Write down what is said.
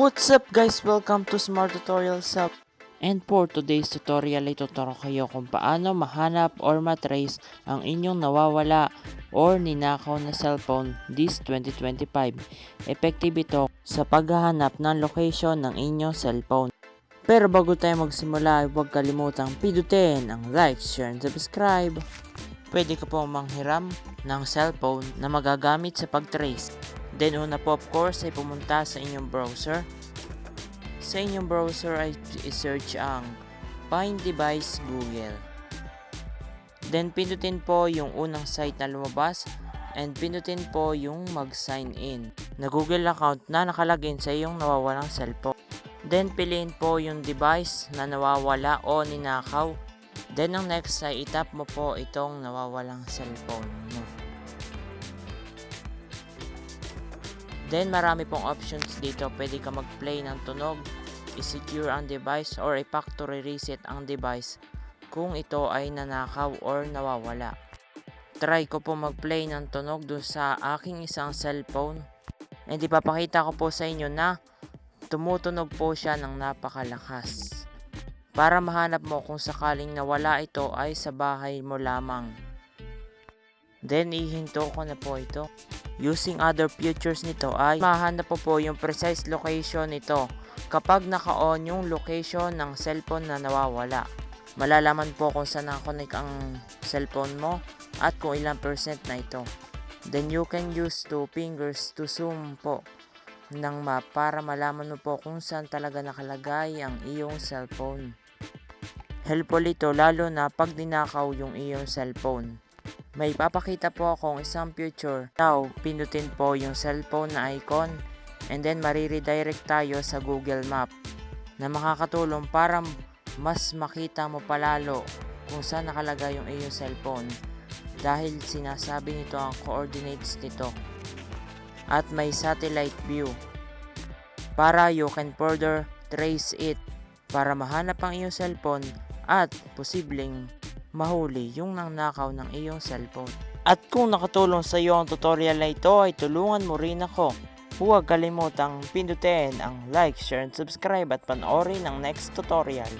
What's up guys? Welcome to Smart Tutorial Sub. And for today's tutorial ay tuturo kayo kung paano mahanap or matrace ang inyong nawawala or ninakaw na cellphone this 2025. Effective ito sa paghahanap ng location ng inyong cellphone. Pero bago tayo magsimula huwag kalimutang pindutin ang like, share, and subscribe. Pwede ka po manghiram ng cellphone na magagamit sa pag-trace. Then una po of course ay pumunta sa inyong browser. Sa inyong browser ay i-search ang Find Device Google. Then pindutin po yung unang site na lumabas and pindutin po yung mag-sign in na Google account na nakalagin sa iyong nawawalang cellphone. Then piliin po yung device na nawawala o ninakaw. Then ang next ay itap mo po itong nawawalang cellphone mo. Then marami pong options dito. Pwede ka mag-play ng tunog, i-secure ang device or i-factory reset ang device kung ito ay nanakaw or nawawala. Try ko po mag-play ng tunog dun sa aking isang cellphone. And ipapakita ko po sa inyo na tumutunog po siya ng napakalakas. Para mahanap mo kung sakaling nawala ito ay sa bahay mo lamang. Then ihinto ko na po ito. Using other features nito ay mahanap po po yung precise location nito kapag naka-on yung location ng cellphone na nawawala. Malalaman po kung saan nakakonect ang cellphone mo at kung ilang percent na ito. Then you can use two fingers to zoom po ng map para malaman mo po kung saan talaga nakalagay ang iyong cellphone. Helpful ito lalo na pag dinakaw yung iyong cellphone. May papakita po akong isang picture. Now, pinutin po yung cellphone na icon and then mariredirect tayo sa Google Map na makakatulong para mas makita mo palalo kung saan nakalagay yung iyong cellphone dahil sinasabi nito ang coordinates nito at may satellite view para you can further trace it para mahanap ang iyong cellphone at posibleng mahuli yung nangnakaw ng iyong cellphone. At kung nakatulong sa iyo ang tutorial na ito ay tulungan mo rin ako. Huwag kalimutang pindutin ang like, share, and subscribe at panoorin ang next tutorial.